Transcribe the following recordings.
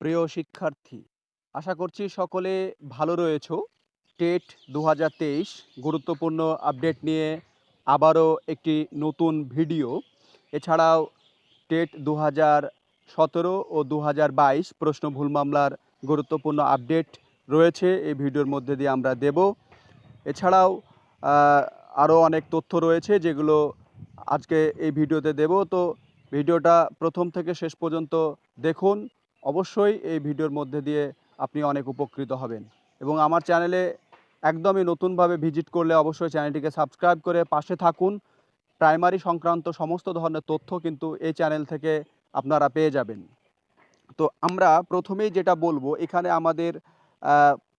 প্রিয় শিক্ষার্থী, আশা করছি সকলে ভালো রয়েছো। টেট দু হাজার তেইশ গুরুত্বপূর্ণ আপডেট নিয়ে আবারও একটি নতুন ভিডিও। এছাড়াও টেট দু সতেরো ও দু প্রশ্ন ভুল মামলার গুরুত্বপূর্ণ আপডেট রয়েছে, এই ভিডিওর মধ্যে দিয়ে আমরা দেব। এছাড়াও আরও অনেক তথ্য রয়েছে যেগুলো আজকে এই ভিডিওতে দেব। তো ভিডিওটা প্রথম থেকে শেষ পর্যন্ত দেখুন। অবশ্যই এই ভিডিওর মধ্যে দিয়ে আপনি অনেক উপকৃত হবেন। এবং আমার চ্যানেলে একদমই নতুনভাবে ভিজিট করলে অবশ্যই চ্যানেলটিকে সাবস্ক্রাইব করে পাশে থাকুন। প্রাইমারি সংক্রান্ত সমস্ত ধরনের তথ্য কিন্তু এই চ্যানেল থেকে আপনারা পেয়ে যাবেন। তো আমরা প্রথমেই যেটা বলব, এখানে আমাদের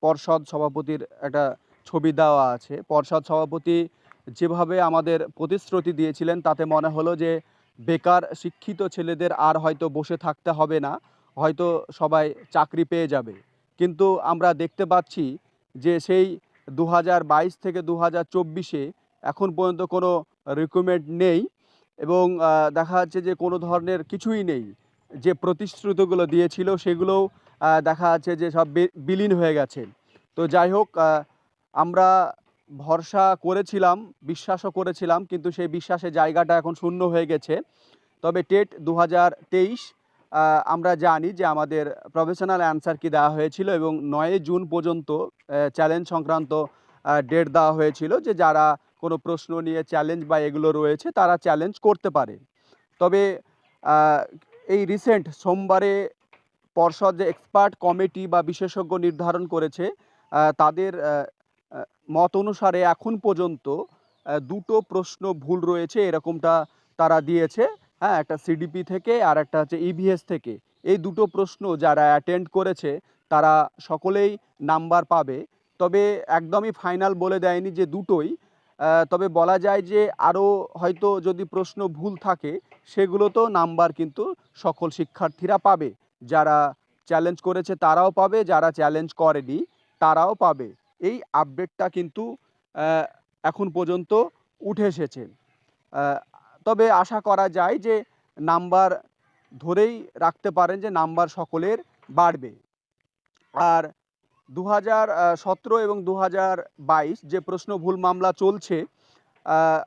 পর্ষদ সভাপতির একটা ছবি দেওয়া আছে। পর্ষদ সভাপতি যেভাবে আমাদের প্রতিশ্রুতি দিয়েছিলেন, তাতে মনে হলো যে, বেকার শিক্ষিত ছেলেদের আর হয়তো বসে থাকতে হবে না। হয়তো সবাই চাকরি পেয়ে যাবে। কিন্তু আমরা দেখতে পাচ্ছি যে সেই দু হাজার বাইশ থেকে দু এখন পর্যন্ত কোনো রিক্রুটমেন্ট নেই এবং দেখা যাচ্ছে যে কোনো ধরনের কিছুই নেই। যে প্রতিশ্রুতিগুলো দিয়েছিল সেগুলোও দেখা যাচ্ছে যে সব বিলীন হয়ে গেছে। তো যাই হোক আমরা ভরসা করেছিলাম, বিশ্বাসও করেছিলাম, কিন্তু সেই বিশ্বাসের জায়গাটা এখন শূন্য হয়ে গেছে। তবে টেট দু হাজার তেইশ আমরা জানি যে আমাদের প্রফেশনাল অ্যান্সার কি দেওয়া হয়েছিল এবং নয় জুন পর্যন্ত চ্যালেঞ্জ সংক্রান্ত ডেট দেওয়া হয়েছিল যে যারা কোনো প্রশ্ন নিয়ে চ্যালেঞ্জ বা এগুলো রয়েছে তারা চ্যালেঞ্জ করতে পারে। তবে এই রিসেন্ট সোমবারে পর্ষদ যে এক্সপার্ট কমিটি বা বিশেষজ্ঞ নির্ধারণ করেছে তাদের মত অনুসারে এখন পর্যন্ত দুটো প্রশ্ন ভুল রয়েছে, এরকমটা তারা দিয়েছে। হ্যাঁ একটা সিডিপি থেকে আর একটা হচ্ছে ইভিএস থেকে। এই দুটো প্রশ্ন যারা অ্যাটেন্ড করেছে, তারা সকলেই নাম্বার পাবে। তবে একদমই ফাইনাল বলে দেয়নি যে দুটোই। তবে বলা যায় যে আরও হয়তো যদি প্রশ্ন ভুল থাকে সেগুলোতেও নাম্বার কিন্তু সকল শিক্ষার্থীরা পাবে। যারা চ্যালেঞ্জ করেছে, তারাও পাবে। যারা চ্যালেঞ্জ করেনি, তারাও পাবে। এই আপডেটটা কিন্তু এখন পর্যন্ত উঠে এসেছে। তবে আশা করা যায় যে নাম্বার ধরেই রাখতে পারেন যে নাম্বার সকলের বাড়বে। আর দু সতেরো এবং দু বাইশ যে প্রশ্ন ভুল মামলা চলছে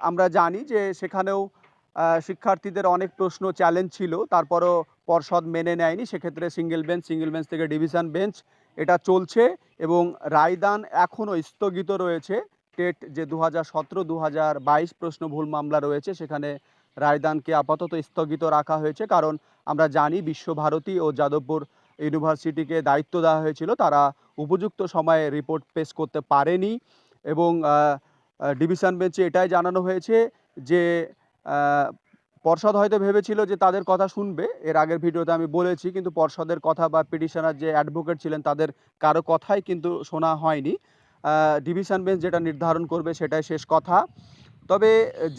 আমরা জানি যে সেখানেও শিক্ষার্থীদের অনেক প্রশ্ন চ্যালেঞ্জ ছিল, তারপরও পর্ষদ মেনে নেয়নি। সেক্ষেত্রে সিঙ্গেল বেঞ্চ সিঙ্গেল বেঞ্চ থেকে ডিভিশন বেঞ্চ এটা চলছে এবং রায়দান এখনও স্থগিত রয়েছে। টেট যে দু হাজার সতেরো দু হাজার বাইশ প্রশ্ন ভুল মামলা রয়েছে, সেখানে রায়দানকে আপাতত স্থগিত রাখা হয়েছে। কারণ আমরা জানি বিশ্বভারতী ও যাদবপুর ইউনিভার্সিটিকে দায়িত্ব দেওয়া হয়েছিল। তারা উপযুক্ত সময়ে রিপোর্ট পেশ করতে পারেনি এবং ডিভিশন বেঞ্চে এটাই জানানো হয়েছে যে পর্ষদ হয়তো ভেবেছিল যে তাদের কথা শুনবে। এর আগের ভিডিওতে আমি বলেছি, কিন্তু পর্ষদের কথা বা পিটিশনার যে অ্যাডভোকেট ছিলেন তাদের কারও কথাই কিন্তু শোনা হয়নি। ডিভিশন বেঞ্চ যেটা নির্ধারণ করবে সেটাই শেষ কথা। তবে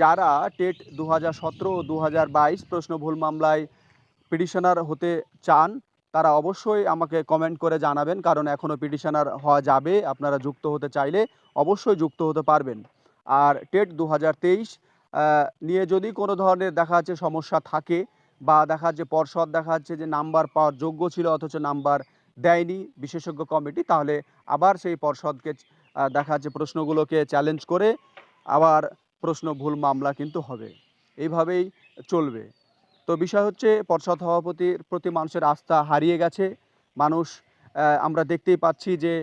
যারা টেট দু হাজার সতেরো ও দু হাজার বাইশ প্রশ্ন ভুল মামলায় পিটিশনার হতে চান, তারা অবশ্যই আমাকে কমেন্ট করে জানাবেন, কারণ এখনও পিটিশনার হওয়া যাবে, আপনারা যুক্ত হতে চাইলে অবশ্যই যুক্ত হতে পারবেন। আর টেট দু হাজার তেইশ নিয়ে যদি কোনো ধরনের দেখা যাচ্ছে সমস্যা থাকে বা দেখা যাচ্ছে পর্ষদ দেখা যাচ্ছে যে নাম্বার পাওয়ার যোগ্য ছিল অথচ নাম্বার দেয়নি বিশেষজ্ঞ কমিটি, তাহলে আবার সেই পর্ষদকে দেখা যাচ্ছে প্রশ্নগুলোকে চ্যালেঞ্জ করে আবার প্রশ্ন ভুল মামলা কিন্তু হবে। এইভাবেই চলবে। তো বিষয় হচ্ছে পর্ষদ সভাপতির প্রতি মানুষের আস্থা হারিয়ে গেছে। মানুষ আমরা দেখতেই পাচ্ছি যে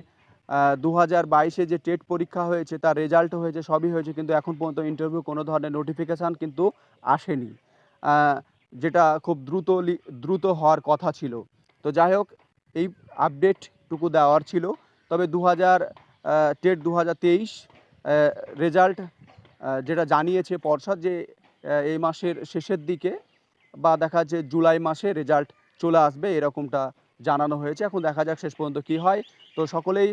দু হাজার বাইশে যে টেট পরীক্ষা হয়েছে, তার রেজাল্ট হয়েছে, সবই হয়েছে, কিন্তু এখন পর্যন্ত ইন্টারভিউ কোনো ধরনের নোটিফিকেশান কিন্তু আসেনি। যেটা খুব দ্রুত দ্রুত হওয়ার কথা ছিল। তো যাই হোক এই আপডেটটুকু দেওয়ার ছিল। তবে দু হাজার টেট দু হাজার তেইশ রেজাল্ট যেটা জানিয়েছে পর্ষদ যে এই মাসের শেষের দিকে বা দেখা যাচ্ছে জুলাই মাসে রেজাল্ট চলে আসবে, এরকমটা জানানো হয়েছে। এখন দেখা যাক শেষ পর্যন্ত কি হয়। তো সকলেই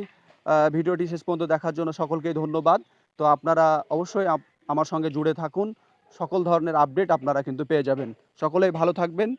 ভিডিওটি শেষ পর্যন্ত দেখার জন্য সকলকেই ধন্যবাদ। তো আপনারা অবশ্যই আমার সঙ্গে জুড়ে থাকুন। সকল ধরনের আপডেট আপনারা কিন্তু পেয়ে যাবেন। সকলেই ভালো থাকবেন।